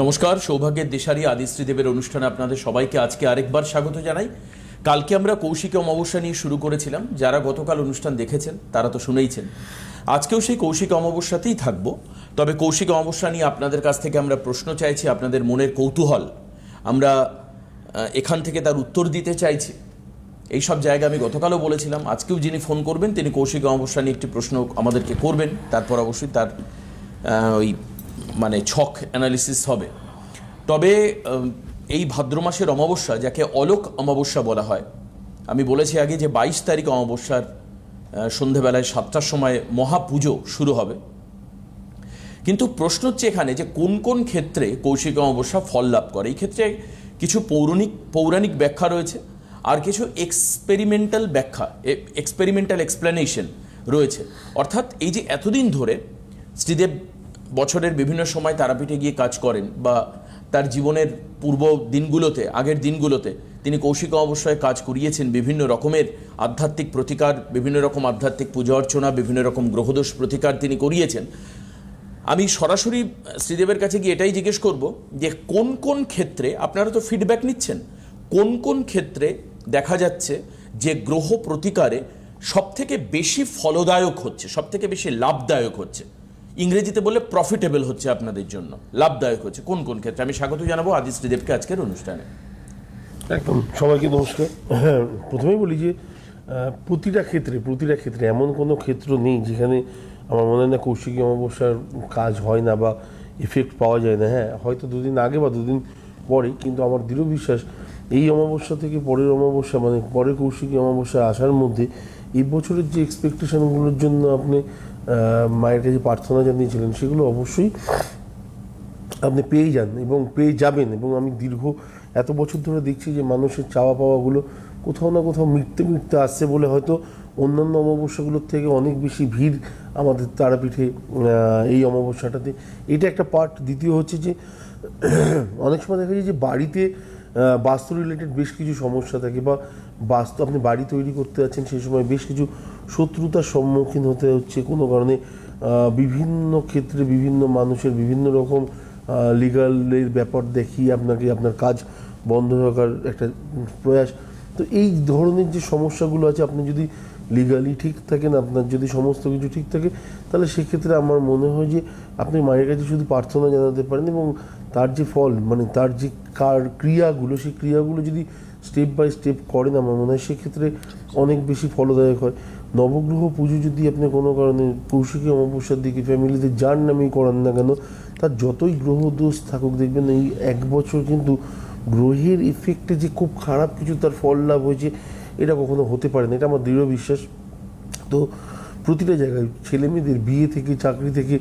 নমস্কার, সৌভাগ্যের দেশারি আদিশ্রীদেবের অনুষ্ঠানে আপনাদের সবাইকে আজকে আরেকবার স্বাগত জানাই। কালকে আমরা কৌশিক অমাবস্যা নিয়ে শুরু করেছিলাম, যারা গতকাল অনুষ্ঠান দেখেছেন, তারা তো শুনেইছেন। আজকেও সেই কৌশিক অমাবস্যাতেই থাকব, তবে কৌশিক অমাবস্যা নিয়ে আপনাদের কাছ থেকে আমরা প্রশ্ন চাইছি, আপনাদের মনের কৌতূহল। আমরা এখান থেকে তার উত্তর দিতে চাইছি। এই সব জায়গা আমি গতকালও বলেছিলাম, আজকেও যিনি ফোন করবেন, তিনি কৌশিক অমাবস্যা নিয়ে একটি প্রশ্ন আমাদেরকে করবেন, তারপর অবশ্যই তার ওই মানে ছক অ্যানালিসিস হবে। তবে এই ভাদ্র মাসের অমাবস্যা, যাকে অলোক অমাবস্যা বলা হয়, আমি বলেছি আগে যে বাইশ তারিখ অমাবস্যার সন্ধেবেলায় সাতটার সময় মহাপুজো শুরু হবে। কিন্তু প্রশ্ন হচ্ছে এখানে যে কোন কোন ক্ষেত্রে কৌশিক অমাবস্যা ফল লাভ করে? এই ক্ষেত্রে কিছু পৌরাণিক পৌরাণিক ব্যাখ্যা রয়েছে, আর কিছু এক্সপেরিমেন্টাল ব্যাখ্যা এক্সপেরিমেন্টাল এক্সপ্লেনেশন রয়েছে। অর্থাৎ এই যে এতদিন ধরে শ্রীদেব বছরের বিভিন্ন সময় তারাপীঠে গিয়ে কাজ করেন বা তার জীবনের পূর্ব দিনগুলোতে, আগের দিনগুলোতে তিনি কৌশিক অবশ্যই কাজ করিয়েছেন বিভিন্ন রকমের আধ্যাত্মিক প্রতিকার, বিভিন্ন রকম আধ্যাত্মিক পূজা অর্চনা, বিভিন্ন রকম গ্রহদোষ প্রতিকার তিনি করিয়েছেন। আমি সরাসরি শ্রীদেবের কাছে গিয়ে এটাই জিজ্ঞেস করব যে কোন কোন ক্ষেত্রে আপনারা তো ফিডব্যাক নিচ্ছেন, কোন কোন ক্ষেত্রে দেখা যাচ্ছে যে গ্রহ প্রতিকারে সব থেকে বেশি ফলদায়ক হচ্ছে সব থেকে বেশি লাভদায়ক হচ্ছে? ইংরেজিতে বলে প্রফিটেবল হচ্ছে আপনাদের জন্য, লাভদায়ক হচ্ছে। কোন কোন ক্ষেত্রে? আমি স্বাগত জানাব আদি শ্রীদেবকে আজকের অনুষ্ঠানে। একদম, সবাইকে নমস্কার। হ্যাঁ প্রথমেই বলি যে প্রতিটা ক্ষেত্রে প্রতিটা ক্ষেত্রে এমন কোনো ক্ষেত্র নেই যেখানে আমার মনে হয় না কৌশিকী অমাবস্যার কাজ হয় না বা এফেক্ট পাওয়া যায় না। হ্যাঁ হয়তো দুদিন আগে বা দুদিন পরে কিন্তু আমার দৃঢ় বিশ্বাস এই অমাবস্যা থেকে পরের অমাবস্যা মানে পরের কৌশিকী অমাবস্যা আসার মধ্যে এই বছরের যে এক্সপেকটেশনগুলোর জন্য আপনি মায়ের কাছে প্রার্থনা জানিয়েছিলেন, সেগুলো অবশ্যই আপনি পেয়ে যান এবং পেয়ে যাবেন এবং আমি দীর্ঘ এত বছর ধরে দেখছি যে মানুষের চাওয়া পাওয়াগুলো কোথাও না কোথাও মিটতে মিটতে আসছে বলে হয়তো অন্যান্য অমাবস্যাগুলোর থেকে অনেক বেশি ভিড় আমাদের তারাপীঠে এই অমাবস্যাটাতে। এটা একটা পার্ট। দ্বিতীয় হচ্ছে যে, অনেক সময় দেখা যায় যে বাড়িতে বাস্তু রিলেটেড বেশ কিছু সমস্যা থাকে বা বাস্তু, আপনি বাড়ি তৈরি করতে যাচ্ছেন সেই সময় বেশ কিছু শত্রুতার সম্মুখীন হতে হচ্ছে কোনো কারণে। বিভিন্ন ক্ষেত্রে বিভিন্ন মানুষের বিভিন্ন রকম লিগালের ব্যাপার দেখিয়ে আপনাকে, আপনার কাজ বন্ধ রাখার একটা প্রয়াস। তো এই ধরনের যে সমস্যাগুলো আছে, আপনি যদি লিগালি ঠিক থাকেন, আপনার যদি সমস্ত কিছু ঠিক থাকে, তাহলে সেক্ষেত্রে আমার মনে হয় যে আপনি মায়ের কাছে শুধু প্রার্থনা জানাতে পারেন এবং তার যে ফল মানে তার যে কার ক্রিয়াগুলো, সেই ক্রিয়াগুলো যদি স্টেপ বাই স্টেপ করেন আমার মনে হয় সেক্ষেত্রে অনেক বেশি ফলদায়ক হয়। নবগ্রহ পুজো যদি আপনি কোনো কারণে কৌশিকী অমাবস্যার দিকে, ফ্যামিলিতে যার নামেই করান না কেন, তার যতই গ্রহ দোষ থাকুক, দেখবেন এই এক বছর কিন্তু গ্রহের ইফেক্টে যে খুব খারাপ কিছু তার ফল লাভ হয়েছে, এটা কখনো হতে পারে না। এটা আমার দৃঢ় বিশ্বাস। তো প্রতিটা জায়গায় ছেলে মেয়েদের বিয়ে থেকে, চাকরি থেকে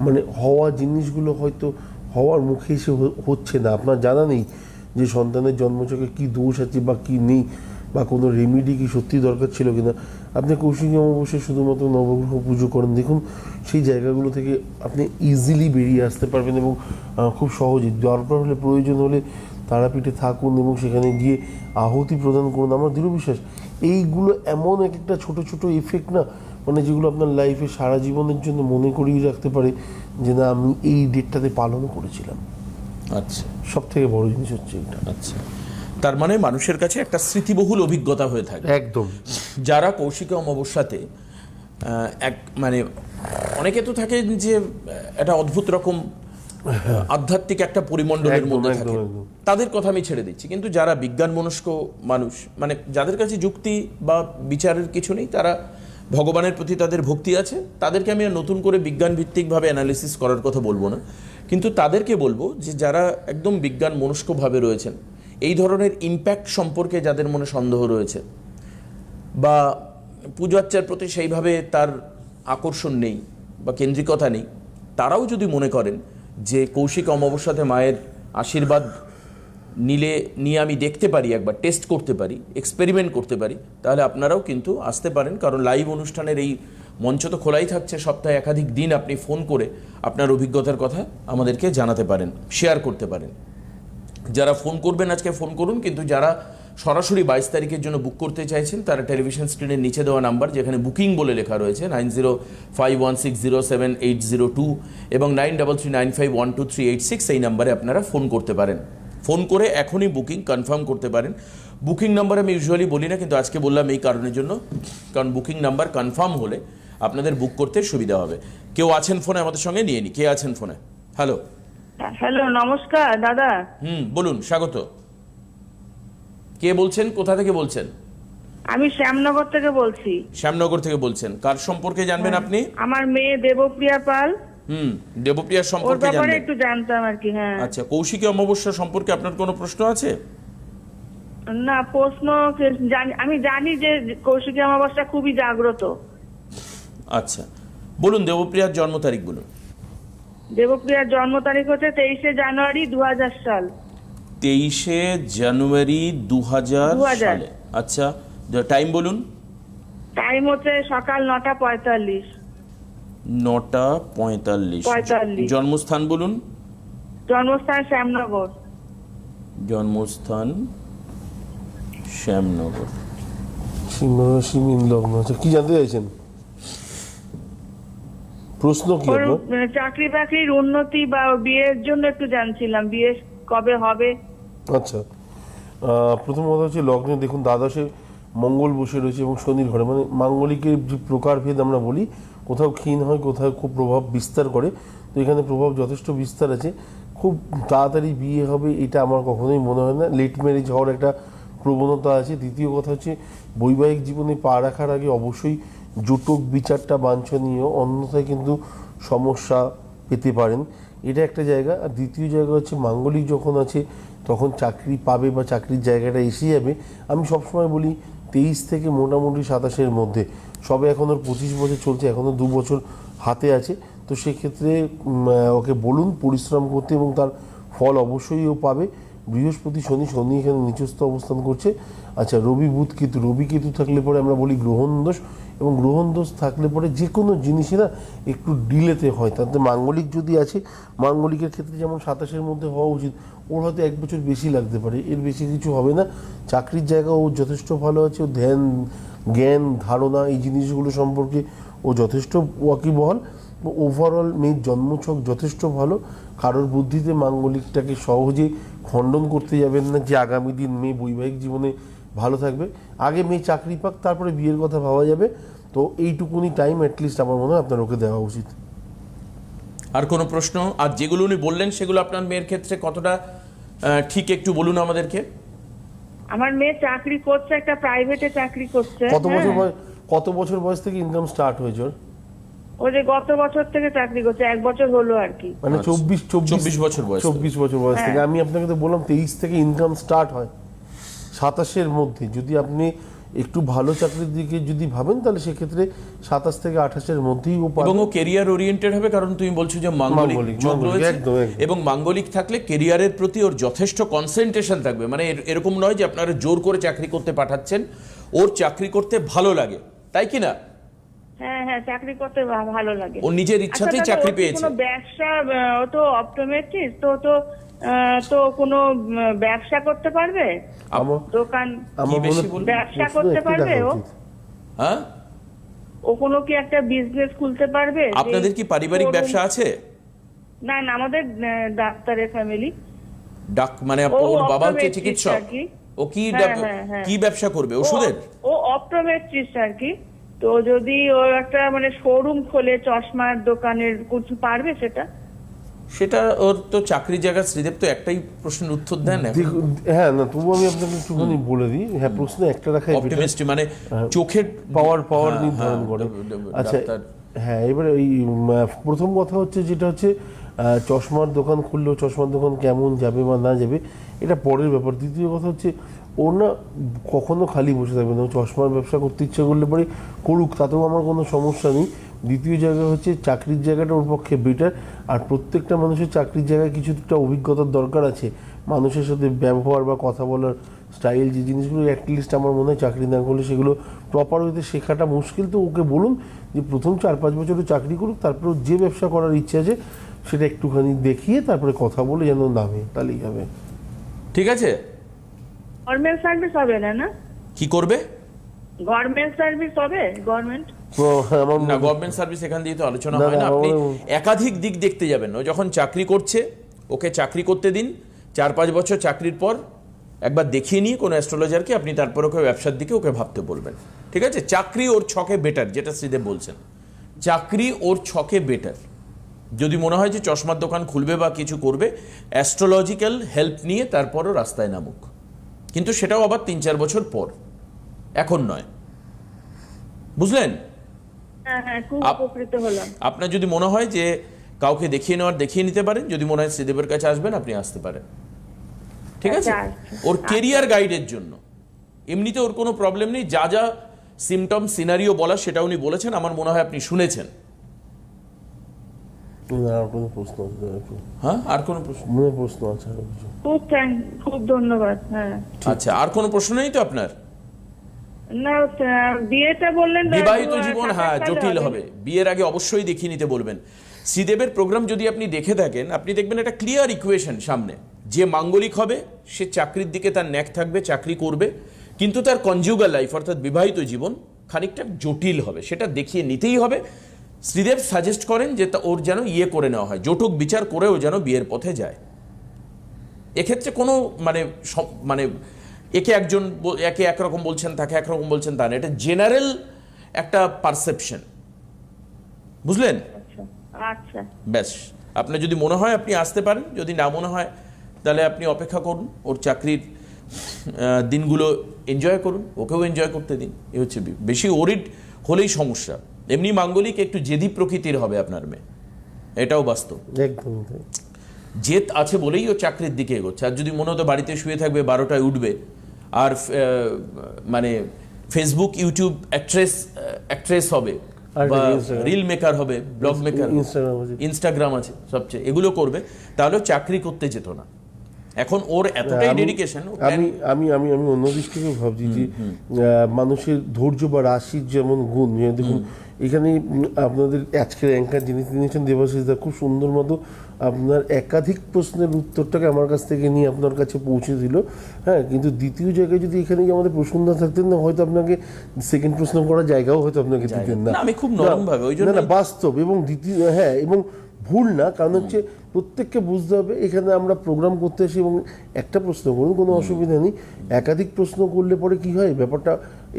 মানে হওয়া জিনিসগুলো হয়তো হওয়ার মুখে এসে হচ্ছে না। আপনার জানা নেই যে সন্তানের জন্মচকে কি দোষ আছে বা কি নেই, বা কোনো রেমিডি কি সত্যি দরকার ছিল কিনা, আপনি কৌশিক অমাবস্যায় শুধুমাত্র নবগ্রহ পুজো করেন। দেখুন, সেই জায়গাগুলো থেকে আপনি ইজিলি বেরিয়ে আসতে পারবেন এবং খুব সহজে। দরকার হলে, প্রয়োজন হলে তারাপীঠে থাকুন এবং সেখানে গিয়ে আহুতি প্রদান করুন। আমার দৃঢ় বিশ্বাস, এইগুলো এমন এক একটা ছোট ছোট এফেক্ট না মানে যেগুলো আপনার লাইফে সারা জীবনের জন্য মনে করিয়ে রাখতে পারে যে, না, আমি এই ডেটটাতে পালন করেছিলাম। আচ্ছা। সব থেকে বড় জিনিস হচ্ছে এটা আচ্ছা। তার মানে মানুষের কাছে একটা স্মৃতিবহুল অভিজ্ঞতা হয়ে থাকে। একদম। যারা কৌশিক অমাবস্যাতে এক মানে অনেকে তো থাকে যে একটা অদ্ভুত রকম আধ্যাত্মিক একটা পরিমণ্ডলের মধ্যে থাকে। তাদের কথা আমি ছেড়ে দিচ্ছি। কিন্তু যারা বিজ্ঞান মনস্ক মানুষ মানে যাদের কাছে যুক্তি বা বিচারের কিছু নেই তারা ভগবানের প্রতি তাদের ভক্তি আছে। তাদেরকে আমি নতুন করে বিজ্ঞান ভিত্তিকভাবে অ্যানালিসিস করার কথা বলব না। কিন্তু তাদেরকে বলব যে যারা একদম বিজ্ঞান মনস্কভাবে রয়েছেন, এই ধরনের ইম্প্যাক্ট সম্পর্কে যাদের মনে সন্দেহ রয়েছে বা পুজো আর্চার প্রতি সেইভাবে তার আকর্ষণ নেই বা কেন্দ্রিকতা নেই, তারাও যদি মনে করেন যে কৌশিক অমাবস্যাতে মায়ের আশীর্বাদ নিলে, নিয়ে আমি দেখতে পারি একবার টেস্ট করতে পারি এক্সপেরিমেন্ট করতে পারি, তাহলে আপনারাও কিন্তু আসতে পারেন। কারণ লাইভ অনুষ্ঠানের এই মঞ্চ তো খোলাই থাকছে, সপ্তাহে একাধিক দিন আপনি ফোন করে আপনার অভিজ্ঞতার কথা আমাদেরকে জানাতে পারেন শেয়ার করতে পারেন। যারা ফোন করবেন আজকে ফোন করুন, কিন্তু যারা সরাসরি বাইশ তারিখের জন্য বুক করতে চাইছেন, তারা টেলিভিশন স্ক্রিনের নিচে দেওয়া নাম্বার যেখানে বুকিং বলে লেখা রয়েছে nine zero five one six zero seven eight zero two এবং nine double three nine five one two three eight six এই নাম্বারে আপনারা ফোন করতে পারেন। ফোন করে এখনই বুকিং কনফার্ম করতে পারেন। বুকিং নাম্বার আমি ইউজুয়ালি বলি না, কিন্তু আজকে বললাম এই কারণের জন্য, কারণ বুকিং নাম্বার কনফার্ম হলে আপনাদের বুক করতে সুবিধা হবে। কেউ আছেন ফোনে আমাদের সঙ্গে? নিয়ে নি। কে আছেন ফোনে হ্যালো হ্যালো নমস্কার দাদা। হুম বলুন স্বাগত। কে বলছেন? কোথা থেকে বলছেন? আমি শ্যামনগর থেকে বলছি। শ্যামনগর থেকে বলছেন। কার সম্পর্কে জানবেন আপনি? আমার মেয়ে দেবপ্রিয়া পাল। হুম দেবপ্রিয়ার সম্পর্কে জানবেন। একটু জানতাম আর কি হ্যাঁ। আচ্ছা কৌশিকী অমাবস্যা সম্পর্কে আপনার কোনো প্রশ্ন আছে? না প্রশ্ন জানি- আমি জানি যে কৌশিকী অমাবস্যা খুবই জাগ্রত। আচ্ছা বলুন দেবপ্রিয়ার জন্ম তারিখ বলুন দেবপ্রিয়ার জন্ম তারিখ হচ্ছে তেইশে জানুয়ারি দু হাজার সাল। তেইশে জানুয়ারি দু হাজার 2000 সালে। আচ্ছা টাইম বলুন। টাইম হচ্ছে সকাল নটা পঁয়তাল্লিশ। নটা পঁয়তাল্লিশ। পঁয়তাল্লিশ। জন্মস্থান বলুন। জন্মস্থান শ্যামনগর। জন্মস্থান শ্যামনগর। সিংহ রাশি লগ্ন আচ্ছা কি জানতে চাইছেন? প্রশ্ন কি আপনার আহ, চাকরি বাকরির উন্নতি বা বিয়ের জন্য একটু জানছিলাম বিয়ে কবে হবে? আচ্ছা। প্রথম কথা হচ্ছে লগ্নে দেখুন দ্বাদশে মঙ্গল বসে রয়েছে এবং শনির ঘরে। মানে মাঙ্গলিকের যে প্রকারভেদ আমরা বলি কোথাও ক্ষীণ হয় কোথাও খুব প্রভাব বিস্তার করে। তো এখানে প্রভাব যথেষ্ট বিস্তার আছে। খুব তাড়াতাড়ি বিয়ে হবে এটা আমার কখনোই মনে হয় না। লেট ম্যারেজ হওয়ার একটা প্রবণতা আছে। দ্বিতীয় কথা হচ্ছে বৈবাহিক জীবনে পা রাখার আগে অবশ্যই জোটক বিচারটা বাঞ্ছনীয়, অন্যথায় কিন্তু সমস্যা পেতে পারেন। এটা একটা জায়গা। আর দ্বিতীয় জায়গা হচ্ছে মাঙ্গলিক যখন আছে, তখন চাকরি পাবে বা চাকরির জায়গাটা এসে যাবে। আমি সবসময় বলি, তেইশ থেকে মোটামুটি সাতাশের মধ্যে। সবে এখন ওর পঁচিশ বছর চলছে এখনও দু বছর হাতে আছে। তো সেক্ষেত্রে ওকে বলুন পরিশ্রম করতে এবং তার ফল অবশ্যই ও পাবে। বৃহস্পতি, শনি শনি এখানে নিচস্থ অবস্থান করছে। আচ্ছা রবি বুধ কেতু। রবি কেতু থাকলে পরে আমরা বলি গ্রহণ দোষ। এবং গ্রহণ দোষ থাকলে পরে যে কোনো জিনিসই না একটু ডিলেতে হয়। তাতে মাঙ্গলিক যদি আছে, মাঙ্গলিকের ক্ষেত্রে যেমন সাতাশের মধ্যে হওয়া উচিত, ওর হয়তো এক বছর বেশি লাগতে পারে, এর বেশি কিছু হবে না। চাকরির জায়গা ও যথেষ্ট ভালো আছে, ও ধ্যান, জ্ঞান, ধারণা, এই জিনিসগুলো সম্পর্কে ও যথেষ্ট ওয়াকিবহল। ওভারঅল মেয়ের জন্মছক যথেষ্ট ভালো, কারোর বুদ্ধিতে মাঙ্গলিকটাকে সহজে খণ্ডন করতে যাবেন না যে আগামী দিন মেয়ে বৈবাহিক জীবনে ভালো থাকবে আগে মেয়ে চাকরি পাক তারপরে বিয়ের কথা ভাবা যাবে তো এইটুকুনি টাইম অ্যাটলিস্ট আমার মনে হয় আপনার ওকে দেওয়া উচিত আর কোনো প্রশ্ন আর যেগুলো উনি বললেন সেগুলো আপনার মেয়ের ক্ষেত্রে কতটা ঠিক একটু বলুন আমাদেরকে আমার মেয়ে চাকরি করছে একটা প্রাইভেটে চাকরি করছে কত বছর হ্যাঁ। বয়স কত বছর বয়স থেকে ইনকাম স্টার্ট হয়েছে ওর ও যে গত বছর থেকে চাকরি করছে এক বছর হলো আর কি মানে আচ্ছা। চব্বিশ চব্বিশ বছর বয়স। চব্বিশ বছর বয়স থেকে। আমি আপনাকে তো বললাম তেইশ থেকে ইনকাম স্টার্ট হয় সাতাশের মধ্যে যদি আপনি একটু ভালো চাকরির দিকে যদি ভাবেন তাহলে সেক্ষেত্রে সাতাশ থেকে আঠাশের মধ্যেই এবং ও কেরিয়ার ওরিয়েন্টেড হবে কারণ তুমি বলছো যে মাঙ্গলিক। এবং মাঙ্গলিক থাকলে কেরিয়ারের প্রতি ওর যথেষ্ট কনসেন্ট্রেশন থাকবে। মানে এরকম নয় যে আপনারা জোর করে চাকরি করতে পাঠাচ্ছেন ওর চাকরি করতে ভালো লাগে। তাই কি না? হ্যাঁ হ্যাঁ চাকরি করতে ভালো লাগে। ও নিজের ইচ্ছাতেই আচ্ছা, চাকরি পেয়েছে? ব্যবসা ও তো অপটোমেট্রিস্ট তো তো তো কোনো ব্যবসা করতে পারবে? দোকান? ব্যবসা করতে পারবে ও? হ্যাঁ? ও কোনো কি একটা বিজনেস খুলতে পারবে? আপনাদের কি পারিবারিক ব্যবসা আছে? না না আমাদের ডাক্তারের ফ্যামিলি ডাক মানে ও ওর বাবা হচ্ছে চিকিৎসক? আর কি। ও কি হ্যাঁ, হ্যাঁ, হ্যাঁ। কি ব্যবসা করবে? ওষুধের? ও অপটোমেট্রিস্ট আর কি। তো যদি ও একটা মানে শোরুম খোলে চশমার দোকানের কিছু পারবে সেটা? সেটা ওর তো চাকরির জায়গা শ্রীদেব তো একটাই প্রশ্নের উত্তর দেন হ্যাঁ না তবু আমি আপনাকে একটুখানি বলে দিই। হ্যাঁ প্রশ্ন একটা রাখাই অপটিমিস্ট মানে চোখের পাওয়ার পাওয়ার হ্যাঁ, নির্ধারণ হ্যাঁ, করে। আচ্ছা হ্যাঁ এবারে ওই প্রথম কথা হচ্ছে যেটা হচ্ছে চশমার দোকান খুললেও চশমার দোকান কেমন যাবে বা না যাবে এটা পরের ব্যাপার। দ্বিতীয় কথা হচ্ছে ও না কখনো খালি বসে থাকবে না। চশমার ব্যবসা করতে ইচ্ছে করলে পরে করুক তাতেও আমার কোনো সমস্যা নেই। দ্বিতীয় জায়গা হচ্ছে চাকরির জায়গাটা ওর পক্ষে বেটার আর প্রত্যেকটা মানুষের চাকরির জায়গায় কিছু একটা অভিজ্ঞতার দরকার আছে। মানুষের সাথে ব্যবহার বা কথা বলার স্টাইল যে জিনিসগুলো অ্যাটলিস্ট আমার মনে হয় চাকরি না করলে সেগুলো প্রপার ওয়েতে শেখাটা মুশকিল। তো ওকে বলুন যে প্রথম চার পাঁচ বছর চাকরি করুক তারপরে যে ব্যবসা করার ইচ্ছে আছে সেটা একটুখানি দেখিয়ে তারপরে কথা বলে যেন নামে তাহলেই হবে। ঠিক আছে? গভর্নমেন্ট সার্ভিস হবে না না? কি করবে? গভর্নমেন্ট সার্ভিস হবে? গভর্নমেন্ট না গভর্নমেন্ট সার্ভিস এখান দিয়ে তো আলোচনা হয় না। আপনি একাধিক দিক দেখতে যাবেন। ও যখন চাকরি করছে ওকে চাকরি করতে দিন। চার পাঁচ বছর চাকরির পর একবার দেখিয়ে নিয়ে কোনো অ্যাস্ট্রোলজারকে আপনি তারপর ওকে ব্যবসার দিকে ওকে ভাবতে বলবেন। ঠিক আছে? চাকরি ওর ছকে বেটার যেটা শ্রীদেব বলছেন। চাকরি ওর ছকে বেটার যদি মনে হয় যে চশমার দোকান খুলবে বা কিছু করবে অ্যাস্ট্রোলজিক্যাল হেল্প নিয়ে তারপরও রাস্তায় নামুক। কিন্তু সেটাও আবার তিন চার বছর পর। এখন নয়। বুঝলেন? আপনার যদি মনে হয় যে কাউকে দেখিয়ে নেওয়ার দেখিয়ে নিতে পারেন যদি মনে হয় শ্রীদেবের কাছে আসবেন আপনি আসতে পারেন। ঠিক আছে? আচ্ছা, আচ্ছা। ওর কেরিয়ার গাইডের জন্য। এমনিতে ওর কোনো প্রবলেম নেই যা যা সিমটম সিনারিও বলা সেটা উনি বলেছেন আমার মনে হয় আপনি শুনেছেন। আর কোনো প্রশ্ন আছে হ্যাঁ আর কোনো প্রশ্ন? প্রশ্ন আছে খুব খুব ধন্যবাদ হ্যাঁ। আচ্ছা আর কোনো প্রশ্ন নেই তো আপনার? না বিয়েটা বললেন বিবাহিত জীবন হ্যাঁ জটিল হবে। বিয়ের আগে অবশ্যই দেখিয়ে নিতে বলবেন। শ্রীদেবের প্রোগ্রাম যদি আপনি দেখে থাকেন আপনি দেখবেন একটা ক্লিয়ার ইকুয়েশন সামনে। যে মাঙ্গলিক হবে সে চাকরির দিকে তার ন্যাক থাকবে চাকরি করবে কিন্তু তার কনজিউগাল লাইফ অর্থাৎ বিবাহিত জীবন খানিকটা জটিল হবে। সেটা দেখিয়ে নিতেই হবে। শ্রীদেব সাজেস্ট করেন যে তা ওর যেন ইয়ে করে নেওয়া হয় জটক বিচার করেও যেন বিয়ের পথে যায়। এক্ষেত্রে কোনো মানে মানে একে একজন একে একরকম বলছেন তাকে একরকম বলছেন তা না। এটা জেনারেল একটা পারসেপশন বুঝলেন? আচ্ছা আচ্ছা। ব্যাস। আপনার যদি মনে হয় আপনি আসতে পারেন যদি না মনে হয় তাহলে আপনি অপেক্ষা করুন ওর চাকরির দিনগুলো এনজয় করুন ওকেও এনজয় করতে দিন। এ হচ্ছে বেশি ওরিড হলেই সমস্যা। এমনি মাঙ্গলিক একটু জেদি প্রকৃতির হবে আপনার মেয়ে। এটাও বাস্তব। জেদ আছে বলেই ও চাকরির দিকে এগোচ্ছে। আর যদি মনে হতো বাড়িতে শুয়ে থাকবে বারোটায় উঠবে আর মানে ফেসবুক ইউটিউব অ্যাক্ট্রেস অ্যাক্ট্রেস হবে বা রিল মেকার হবে ব্লগ মেকার ইনস্টাগ্রাম আছে সবচেয়ে। এগুলো করবে। তাহলে চাকরি করতে যেত না। এখন ওর এতটাই ডেডিকেশন আমি আমি আমি আমি অন্য দিক থেকে ভাবছি যে মানুষের ধৈর্য বা রাশির যেমন গুণ দেখুন এখানে আপনাদের আজকের অ্যাঙ্কার যিনি তিনিছেন দেবাশিস দা খুব সুন্দর মতো আপনার একাধিক প্রশ্নের উত্তরটাকে আমার কাছ থেকে নিয়ে আপনার কাছে পৌঁছে দিল হ্যাঁ কিন্তু দ্বিতীয় জায়গায় যদি এখানে আমাদের প্রসন্নদা থাকতেন না হয়তো আপনাকে সেকেন্ড প্রশ্ন করার জায়গাও হয়তো আপনাকে দিতেন না। না, আমি খুব নরমভাবে, ওই জন্য না বাস্তব এবং দ্বিতীয় হ্যাঁ এবং ভুল না কারণ হচ্ছে প্রত্যেককে বুঝতে হবে এখানে আমরা প্রোগ্রাম করতে আসি এবং একটা প্রশ্ন করুন কোনো অসুবিধা নেই। একাধিক প্রশ্ন করলে পরে কি হয়? ব্যাপারটা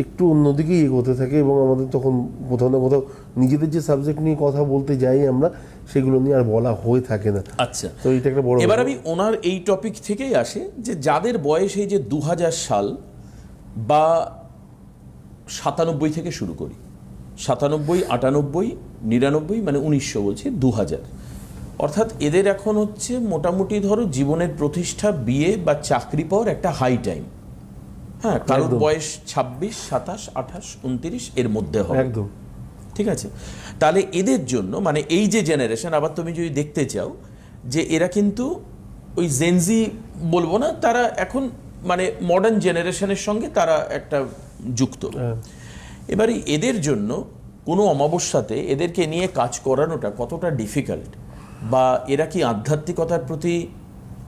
একটু অন্যদিকেই এগোতে থাকে এবং আমাদের তখন কোথাও না কোথাও নিজেদের যে সাবজেক্ট নিয়ে কথা বলতে যাই আমরা সেগুলো নিয়ে আর বলা হয়ে থাকে না। আচ্ছা। তো এটা একটা বড় এবার আমি ওনার এই টপিক থেকেই আসে যে যাদের বয়স এই যে দু হাজার সাল বা সাতানব্বই থেকে শুরু করি সাতানব্বই আটানব্বই নিরানব্বই মানে উনিশশো বলছি দু হাজার অর্থাৎ এদের এখন হচ্ছে মোটামুটি ধরো জীবনের প্রতিষ্ঠা বিয়ে বা চাকরি পাওয়ার একটা হাই টাইম হ্যাঁ কারোর বয়স ছাব্বিশ সাতাশ আঠাশ উনত্রিশ এর মধ্যে হবে। একদম। ঠিক আছে? তাহলে এদের জন্য মানে এই যে জেনারেশন আবার তুমি যদি দেখতে চাও যে এরা কিন্তু ওই জেনজি বলব না তারা এখন মানে মডার্ন জেনারেশনের সঙ্গে তারা একটা যুক্ত। হ্যাঁ। এবারে এদের জন্য কোনো অমাবস্যাতে এদেরকে নিয়ে কাজ করানোটা কতটা ডিফিকাল্ট বা এরা কি আধ্যাত্মিকতার প্রতি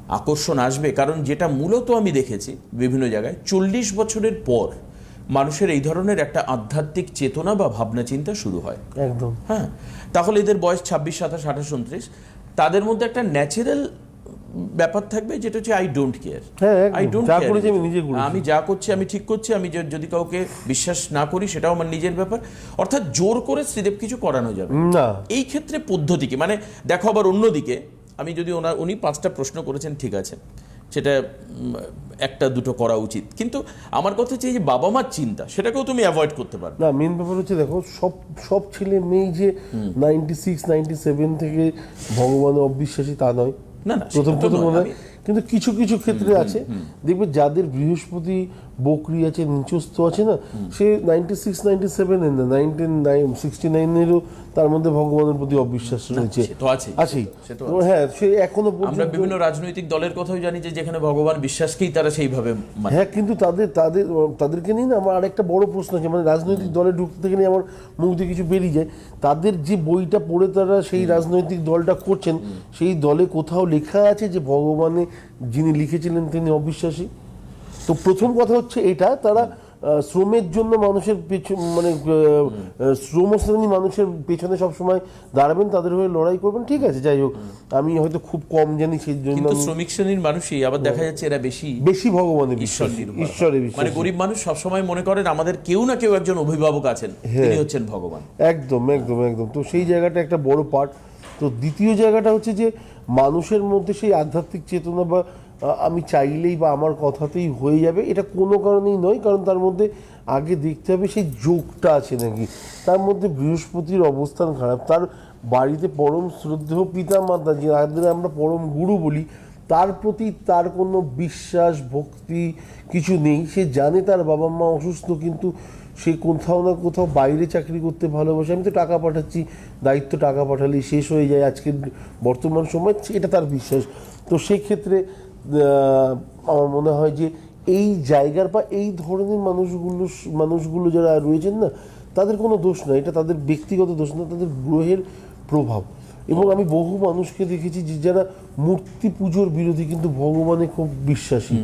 আকর্ষণ আসবে? কারণ যেটা মূলত আমি দেখেছি বিভিন্ন জায়গায় চল্লিশ বছরের পর মানুষের এই ধরনের একটা আধ্যাত্মিক চেতনা বা ভাবনা চিন্তা শুরু হয়। একদম। হ্যাঁ? তাহলে এদের বয়স ছাব্বিশ সাতাশ আঠাশ উনত্রিশ। তাদের মধ্যে একটা ন্যাচারাল ব্যাপার থাকবে যেটা হচ্ছে I don't care I don't আমি যা করছি আমি ঠিক করছি আমি যদি কাউকে বিশ্বাস না করি সেটাও আমার নিজের ব্যাপার। অর্থাৎ জোর করে শ্রীদেব কিছু করানো যাবে না। এই ক্ষেত্রে পদ্ধতি কি মানে দেখো আবার অন্যদিকে আমি যদি ওনার উনি পাঁচটা প্রশ্ন করেছেন ঠিক আছে। সেটা একটা দুটো করা উচিত। কিন্তু আমার কথা হচ্ছে এই যে বাবা মার চিন্তা সেটাকেও তুমি অ্যাভয়েড করতে পারবে। না মেন ব্যাপার হচ্ছে দেখো সব সব ছেলে মেয়ে যে নাইনটি সিক্স নাইনটি সেভেন থেকে ভগবানে অবিশ্বাসী তা নয়। না, না, প্রথম প্রথম কিন্তু কিছু কিছু ক্ষেত্রে আছে। দেখবে যাদের বৃহস্পতি বকরি আছে নিচস্ত আছে না? সে নাইনটি সিক্স নাইনটি সেভেনের না নাইনটিন নাইন সিক্সটি নাইনেরও তার মধ্যে ভগবানের প্রতি অবিশ্বাস রয়েছে। তো আছেই। আছেই। হ্যাঁ সে এখনও আমরা বিভিন্ন রাজনৈতিক দলের কথাও জানি যে যেখানে ভগবান বিশ্বাসকেই তারা সেইভাবে মানে হ্যাঁ কিন্তু তাদের তাদের তাদেরকে নিয়ে না আমার আরেকটা বড় প্রশ্ন আছে। মানে রাজনৈতিক দলে ঢুকতে থেকে নিয়ে আমার মুখ দিয়ে কিছু বেরিয়ে যায়। তাদের যে বইটা পড়ে তারা সেই রাজনৈতিক দলটা করছেন সেই দলে কোথাও লেখা আছে যে ভগবানে যিনি লিখেছিলেন তিনি অবিশ্বাসী? তো প্রথম কথা হচ্ছে এটা তারা শ্রমের জন্য মানুষের পেছন মানে শ্রমশ্রেণী মানুষের পেছনে সবসময় দাঁড়াবেন তাদের হয়ে লড়াই করবেন ঠিক আছে যাই হোক। আমি হয়তো খুব কম জানি সেই জন্য শ্রমিক শ্রেণির মানুষই আবার দেখা যাচ্ছে এরা বেশি বেশি ভগবানের ঈশ্বর বিশ্বাস। ঈশ্বরে মানে গরিব মানুষ সবসময় মনে করেন আমাদের কেউ না কেউ একজন অভিভাবক আছেন হ্যাঁ। তিনি হচ্ছেন ভগবান। একদম একদম একদম। তো সেই জায়গাটা একটা বড় পার্ট তো দ্বিতীয় জায়গাটা হচ্ছে যে মানুষের মধ্যে সেই আধ্যাত্মিক চেতনা বা আমি চাইলেই বা আমার কথাতেই হয়ে যাবে। এটা কোনো কারণেই নয়, কারণ তার মধ্যে আগে দেখতে হবে সেই যোগটা আছে নাকি। তার মধ্যে বৃহস্পতির অবস্থান খারাপ। তার বাড়িতে পরম শ্রদ্ধেয় পিতা মাতা যাদের আমরা পরম গুরু বলি, তার প্রতি তার কোনো বিশ্বাস, ভক্তি কিছু নেই। সে জানে তার বাবা মা অসুস্থ, কিন্তু সে কোথাও না কোথাও বাইরে চাকরি করতে ভালোবাসে। আমি তো টাকা পাঠাচ্ছি, দায়িত্ব টাকা পাঠালেই শেষ হয়ে যায় আজকের বর্তমান সময়। এটা তার বিশ্বাস। তো সেক্ষেত্রে আমার মনে হয় যে এই জায়গার বা এই ধরনের মানুষগুলো মানুষগুলো যারা রয়েছেন না তাদের কোনো দোষ না এটা তাদের ব্যক্তিগত দোষ না তাদের গ্রহের প্রভাব। এবং আমি বহু মানুষকে দেখেছি যে যারা মূর্তি পুজোর বিরোধী কিন্তু ভগবানে খুব বিশ্বাসী।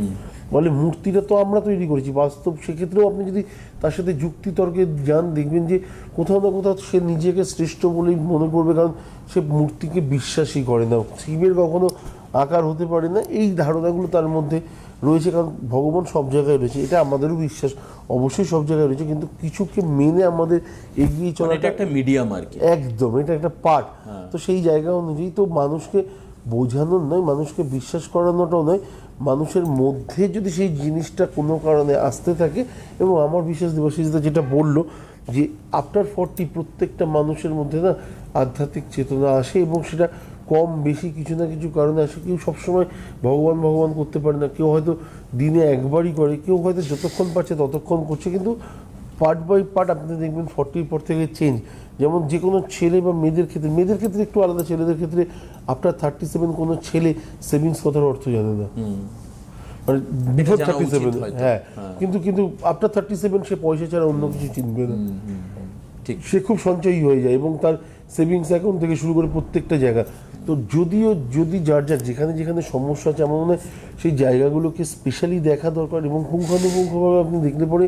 বলে মূর্তিটা তো আমরা তৈরি করেছি। বাস্তব সেক্ষেত্রেও আপনি যদি তার সাথে যুক্তি তর্কে যান দেখবেন যে কোথাও না কোথাও সে নিজেকে শ্রেষ্ঠ বলেই মনে করবে কারণ সে মূর্তিকে বিশ্বাসই করে না। শিবের কখনো আকার হতে পারে না এই ধারণাগুলো তার মধ্যে রয়েছে কারণ ভগবান সব জায়গায় রয়েছে এটা আমাদেরও বিশ্বাস অবশ্যই সব জায়গায় রয়েছে কিন্তু কিছুকে মেনে আমাদের এগিয়ে মানে চলাটা এটা একটা মিডিয়াম আর কি। একদম এটা একটা পার্ট তো সেই জায়গা অনুযায়ী তো মানুষকে বোঝানোর নয় মানুষকে বিশ্বাস করানোটাও নয় মানুষের মধ্যে যদি সেই জিনিসটা কোনো কারণে আসতে থাকে এবং আমার বিশ্বাস দেবাশিসদা যেটা বলল যে আফটার ফর্টি প্রত্যেকটা মানুষের মধ্যে না আধ্যাত্মিক চেতনা আসে এবং সেটা কম বেশি কিছু না কিছু কারণে আসে। কেউ সবসময় ভগবান ভগবান করতে পারে না। কেউ হয়তো দিনে একবারই করে কেউ হয়তো যতক্ষণ পারছে ততক্ষণ করছে। কিন্তু পার্ট বাই পার্ট আপনি দেখবেন ফর্টির পর থেকে চেঞ্জ যেমন যে কোনো ছেলে বা মেয়েদের ক্ষেত্রে মেয়েদের ক্ষেত্রে একটু আলাদা। ছেলেদের ক্ষেত্রে আফটার থার্টি সেভেন কোনো ছেলে সেভিংস কথার অর্থ জানে না। মানে বিফোর থার্টি সেভেন হ্যাঁ। কিন্তু কিন্তু আফটার থার্টি সেভেন সে পয়সা ছাড়া অন্য কিছু চিনবে না। ঠিক। সে খুব সঞ্চয়ী হয়ে যায় এবং তার সেভিংস অ্যাকাউন্ট থেকে শুরু করে প্রত্যেকটা জায়গা। তো যদিও, যদি যার যার যেখানে যেখানে সমস্যা আছে, আমার মনে হয় সেই জায়গাগুলোকে স্পেশালি দেখা দরকার এবং পুঙ্খানুপুঙ্খভাবে আপনি দেখলে পরে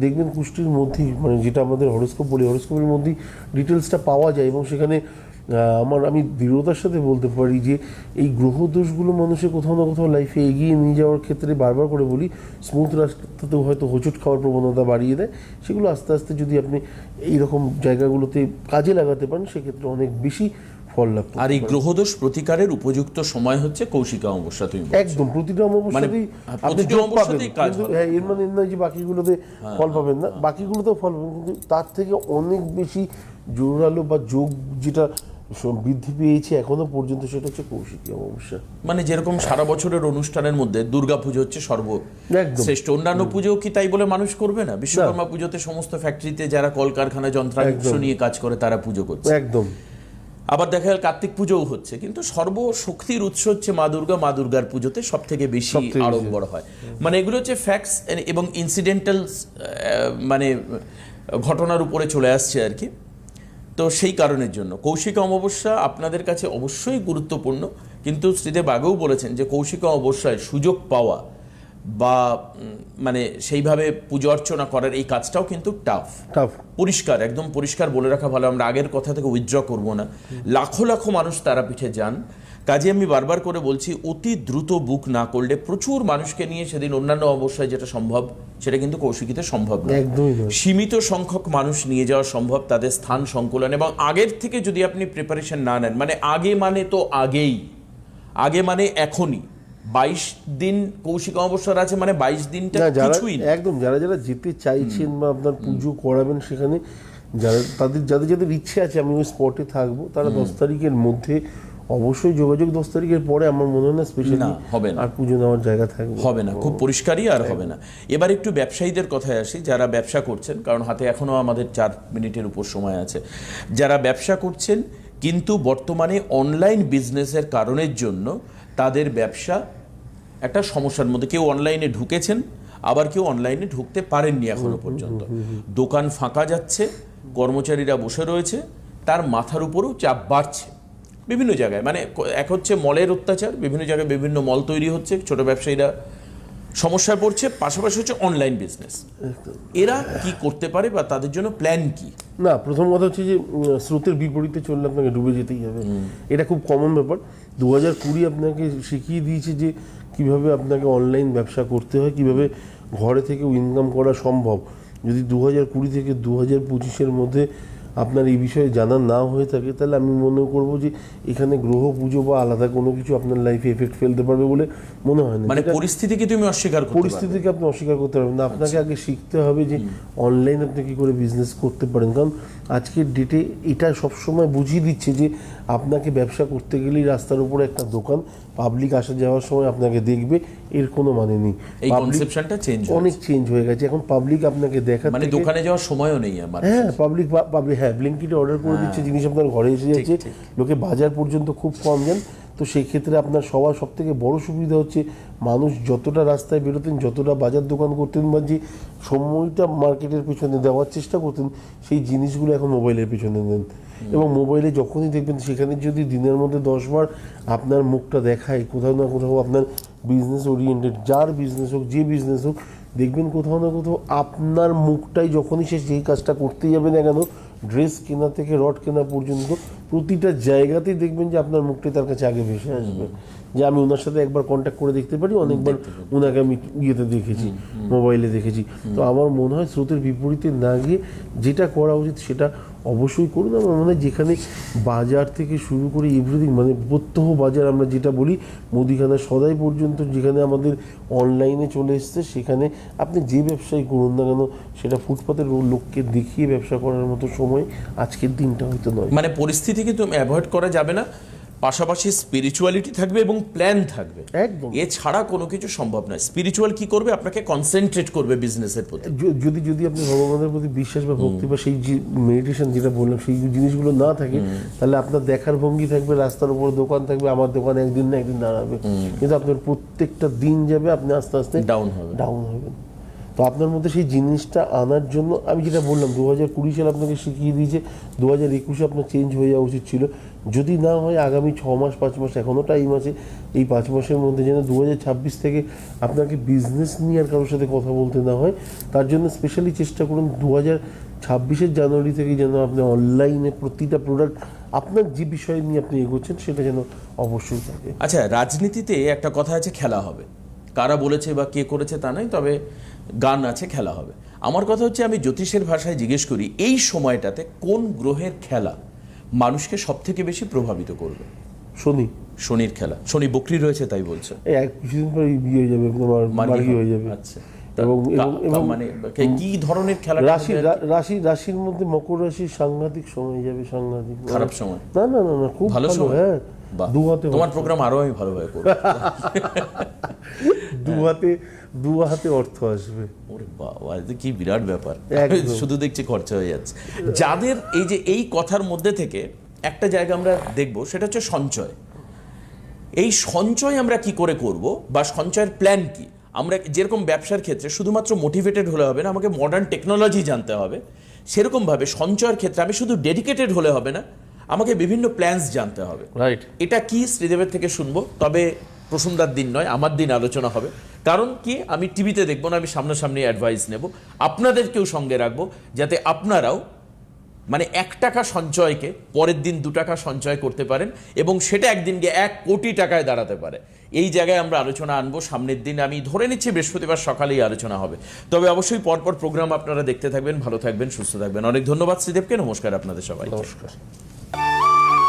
দেখবেন কুষ্টির মধ্যেই মানে যেটা আমাদের হরস্কোপ বলি হরস্কোপের মধ্যেই ডিটেলসটা পাওয়া যায় এবং সেখানে আমার আমি দৃঢ়তার সাথে বলতে পারি যে এই গ্রহ দোষগুলো মানুষের কোথাও না কোথাও লাইফে এগিয়ে নিয়ে যাওয়ার ক্ষেত্রে বারবার করে বলি স্মুথ রাস্তাতেও হয়তো হোঁচট খাওয়ার প্রবণতা বাড়িয়ে দেয়। সেগুলো আস্তে আস্তে যদি আপনি এইরকম জায়গাগুলোতে কাজে লাগাতে পারেন সেক্ষেত্রে অনেক বেশি ফল লাভ আর এই গ্রহদোষ প্রতিকারের উপযুক্ত সময় হচ্ছে কৌশিকা অমাবস্যা তুমি একদম প্রতিটা অমাবস্যাতেই মানে আপনি প্রতিটা পাবেন। অমাবস্যাতেই। হ্যাঁ। এর মানে নয় যে বাকিগুলোতে ফল পাবেন না। বাকিগুলোতেও ফল পাবেন কিন্তু তার থেকে অনেক বেশি জোরালো বা যোগ যেটা বৃদ্ধি পেয়েছে এখনও পর্যন্ত সেটা হচ্ছে কৌশিকী অমাবস্যা। মানে যেরকম সারা বছরের অনুষ্ঠানের মধ্যে দুর্গাপুজো হচ্ছে সর্ব শ্রেষ্ঠ। অন্যান্য পুজো কি তাই বলে মানুষ করবে না? বিশ্বকর্মা পুজোতে সমস্ত ফ্যাক্টরিতে যারা কলকারখানা যন্ত্রাংশ নিয়ে কাজ করে তারা পুজো করছে। একদম। আবার দেখা গেল কার্তিক পুজোও হচ্ছে কিন্তু সর্বশক্তির উৎস হচ্ছে মা দুর্গা। মা দুর্গার পুজোতে সব থেকে বেশি। আড়ম্বর হয়। মানে এগুলো হচ্ছে ফ্যাক্টস এবং ইনসিডেন্টাল মানে ঘটনার উপরে চলে আসছে আর কি। তো সেই কারণের জন্য। কৌশিক অমাবস্যা আপনাদের কাছে অবশ্যই গুরুত্বপূর্ণ। কিন্তু শ্রীদেব আগেও বলেছেন যে কৌশিক অমাবস্যায় সুযোগ পাওয়া বা মানে সেইভাবে পুজো অর্চনা করার এই কাজটাও কিন্তু টাফ টাফ পরিষ্কার একদম পরিষ্কার বলে রাখা ভালো। আমরা আগের কথা থেকে উইথড্র করব না। লাখো লাখো মানুষ তারা পিঠে যান। কাজে আমি বারবার করে বলছি অতি দ্রুত বুক না করলে প্রচুর মানুষকে নিয়ে সেদিন অন্যান্য অবস্থায় যেটা সম্ভব সেটা কিন্তু কৌশিকিতে সম্ভব না সীমিত সংখ্যক মানুষ নিয়ে যাওয়া সম্ভব তাদের স্থান সংকুলন এবং আগের থেকে যদি আপনি প্রিপারেশন না নেন মানে আগে মানে তো আগেই আগে মানে এখনই বাইশ দিন কৌশিক অবসর আছে মানে বাইশ দিনটা কিছুই না। একদম যারা যারা যেতে চাইছেন বা আপনার পুজো করাবেন সেখানে যারা তাদের যাদের যাদের ইচ্ছে আছে আমি ওই স্পটে থাকব তারা দশ তারিখের মধ্যে অবশ্যই যোগাযোগ দশ তারিখের পরে আমার মনে হয় না স্পেশালি হবে না। আর পুজো নেওয়ার জায়গা থাকবে। হবে না খুব পরিষ্কারই আর হবে না। এবার একটু ব্যবসায়ীদের কথায় আসি যারা ব্যবসা করছেন কারণ হাতে এখনও আমাদের চার মিনিটের উপর সময় আছে। যারা ব্যবসা করছেন কিন্তু বর্তমানে অনলাইন বিজনেসের কারণের জন্য তাদের ব্যবসা একটা সমস্যার মধ্যে। কেউ অনলাইনে ঢুকেছেন আবার কেউ অনলাইনে ঢুকতে পারেননি এখনও পর্যন্ত। দোকান ফাঁকা যাচ্ছে কর্মচারীরা বসে রয়েছে তার মাথার উপরও চাপ বাড়ছে। বিভিন্ন জায়গায়। মানে এক হচ্ছে মলের অত্যাচার বিভিন্ন জায়গায় বিভিন্ন মল তৈরি হচ্ছে ছোট ব্যবসায়ীরা সমস্যায় পড়ছে পাশাপাশি হচ্ছে অনলাইন বিজনেস এরা কি করতে পারে বা তাদের জন্য প্ল্যান কি? না প্রথম কথা হচ্ছে যে স্রোতের বিপরীতে চললে আপনাকে ডুবে যেতেই হবে। এটা খুব কমন ব্যাপার। দু হাজার কুড়ি আপনাকে শিখিয়ে দিয়েছে যে কীভাবে আপনাকে অনলাইন ব্যবসা করতে হয় কীভাবে ঘরে থেকেও ইনকাম করা সম্ভব। যদি দু হাজার কুড়ি থেকে দু হাজার পঁচিশের মধ্যে আপনার এই বিষয়ে জানা না হয়ে থাকে তাহলে আমি মনে করব যে এখানে গ্রহ পুজো বা আলাদা কোনো কিছু আপনার লাইফে এফেক্ট ফেলতে পারবে বলে মনে হয় না। মানে পরিস্থিতিকে তুমি অস্বীকার পরিস্থিতিকে আপনি অস্বীকার করতে পারবেন না। আপনাকে আগে শিখতে হবে যে অনলাইন আপনি কী করে বিজনেস করতে পারেন। কারণ আজকের ডেটে এটা সবসময় বুঝিয়ে দিচ্ছে যে আপনাকে ব্যবসা করতে গেলেই রাস্তার উপরে একটা দোকান পাবলিক আসা যাওয়ার সময় আপনাকে দেখবে এর কোনো মানে নেই। এই Public কনসেপশনটা চেঞ্জ অনেক চেঞ্জ হয়ে গেছে। এখন পাবলিক আপনাকে দেখা মানে দোকানে যাওয়ার সময়ও নেই আমার। হ্যাঁ পাবলিক পাবলিক হ্যাঁ ব্লিঙ্কিটে অর্ডার করে দিচ্ছে জিনিস আপনার ঘরে এসে যাচ্ছে লোকে বাজার পর্যন্ত খুব কম যান। তো সেই ক্ষেত্রে আপনার সবার সব থেকে বড় সুবিধা হচ্ছে মানুষ যতটা রাস্তায় বেরোতেন যতটা বাজার দোকান করতেন বা যে সময়টা মার্কেটের পেছনে দেওয়ার চেষ্টা করতেন সেই জিনিসগুলো এখন মোবাইলের পেছনে দেন। এবং মোবাইলে যখনই দেখবেন সেখানে যদি দিনের মধ্যে দশবার আপনার মুখটা দেখায় কোথাও না কোথাও আপনার বিজনেস ওরিয়েন্টেড যার বিজনেস হোক যে বিজনেস হোক দেখবেন কোথাও না কোথাও আপনার মুখটাই যখনই সে যেই কাজটা করতে যাবে না কেন ড্রেস কেনা থেকে রড কেনা পর্যন্ত প্রতিটা জায়গাতেই দেখবেন যে আপনার মুখটাই তার কাছে আগে ভেসে আসবে। যে আমি ওনার সাথে একবার কন্ট্যাক্ট করে দেখতে পারি অনেকবার ওনাকে আমি ইয়েতে দেখেছি মোবাইলে দেখেছি। তো আমার মনে হয় স্রোতের বিপরীতে না গিয়ে যেটা করা উচিত সেটা অবশ্যই করুন। আমার মনে যেখানে বাজার থেকে শুরু করে এভরিথিং মানে প্রত্যহ বাজার আমরা যেটা বলি, মুদিখানা সদাই পর্যন্ত যেখানে আমাদের অনলাইনে চলে এসছে, সেখানে আপনি যে ব্যবসায় করুন না কেন, সেটা ফুটপাতের লোককে দেখিয়ে ব্যবসা করার মতো সময় আজকের দিনটা হয়তো নয়। মানে পরিস্থিতিকে তুমি অ্যাভয়েড করা যাবে না। পাশাপাশি স্পিরিচুয়ালিটি থাকবে এবং প্ল্যান থাকবে। একদম। এছাড়া কোনো কিছু সম্ভব নয়। স্পিরিচুয়াল কি করবে? আপনাকে কনসেন্ট্রেট করবে বিজনেসের প্রতি। যদি যদি আপনি ভগবানের প্রতি বিশ্বাস বা ভক্তি বা সেই যে মেডিটেশন যেটা বললাম সেই জিনিসগুলো না থাকে তাহলে আপনার দেখার ভঙ্গি থাকবে রাস্তার উপর দোকান থাকবে আমার দোকান একদিন না একদিন দাঁড়াবে। কিন্তু আপনার প্রত্যেকটা দিন যাবে আপনি আস্তে আস্তে ডাউন হবে। ডাউন হবেন। তো আপনার মধ্যে সেই জিনিসটা আনার জন্য আমি যেটা বললাম দু হাজার কুড়ি সাল আপনাকে শিখিয়ে দিয়েছে দু হাজার একুশে আপনার চেঞ্জ হয়ে যাওয়া উচিত ছিল। যদি না হয় আগামী ছ মাস, পাঁচ মাস, এখনও টাইম আছে, এই পাঁচ মাসের মধ্যে যেন দু হাজার ছাব্বিশ থেকে আপনাকে বিজনেস নিয়ে আর কারোর সাথে কথা বলতে না হয়, তার জন্য স্পেশালি চেষ্টা করুন দু হাজার ছাব্বিশের জানুয়ারি থেকে যেন আপনি অনলাইনে প্রতিটা প্রোডাক্ট আপনার যে বিষয় নিয়ে আপনি এগোচ্ছেন, সেটা যেন অবশ্যই থাকে। আচ্ছা রাজনীতিতে একটা কথা আছে, খেলা হবে। কারা বলেছে বা কে করেছে তা নয় তবে গান আছে খেলা হবে। আমার কথা হচ্ছে আমি জ্যোতিষের ভাষায় জিজ্ঞেস করি এই সময়টাতে কোন গ্রহের খেলা মানুষকে সব থেকে বেশি প্রভাবিত করবে? শনি। শনির খেলা। শনি বকরি রয়েছে তাই বলছে। এই এক কিছুদিন পরে হয়ে যাবে মার্গি হয়ে যাবে। আচ্ছা। এবং এবং মানে কি ধরনের খেলা রাশি রাশি রাশির মধ্যে মকর রাশির সাংঘাতিক সময় যাবে সাংঘাতিক খারাপ সময়। না না না না খুব ভালো সময়? হ্যাঁ। দু হাতে তোমার প্রোগ্রাম আরও আমি ভালোভাবে করব। দু হাতে দু হাতে অর্থ আসবে। ওরে বাবা কি বিরাট ব্যাপার। শুধু দেখছি খরচা হয়ে যাচ্ছে। যাদের এই যে এই কথার মধ্যে থেকে একটা জায়গা আমরা দেখব সেটা হচ্ছে সঞ্চয়। এই সঞ্চয় আমরা কি করে করব বা সঞ্চয়ের প্ল্যান কি? আমরা যেরকম ব্যবসার ক্ষেত্রে শুধুমাত্র মোটিভেটেড হলে হবে না আমাকে মডার্ন টেকনোলজি জানতে হবে। সেরকমভাবে সঞ্চয়ের ক্ষেত্রে আমি শুধু ডেডিকেটেড হলে হবে না আমাকে বিভিন্ন প্ল্যানস জানতে হবে। রাইট এটা কি শ্রীদেবের থেকে শুনব? তবে প্রসন্দার দিন নয় আমার দিন আলোচনা হবে। কারণ কি? আমি টিভিতে দেখব না, আমি সামনাসামনি অ্যাডভাইস নেব। আপনাদেরকেও সঙ্গে রাখব, যাতে আপনারাও মানে এক টাকা সঞ্চয়কে পরের দিন দু টাকা সঞ্চয় করতে পারেন এবং সেটা একদিন গিয়ে এক কোটি টাকায় দাঁড়াতে পারে। এই জায়গায় আমরা আলোচনা আনব, সামনের দিন আমি ধরে নিচ্ছি বৃহস্পতিবার সকালেই আলোচনা হবে। তবে অবশ্যই পরপর প্রোগ্রাম আপনারা দেখতে থাকবেন, ভালো থাকবেন, সুস্থ থাকবেন। অনেক ধন্যবাদ, শ্রীদেবকে, নমস্কার আপনাদের সবাই নমস্কার।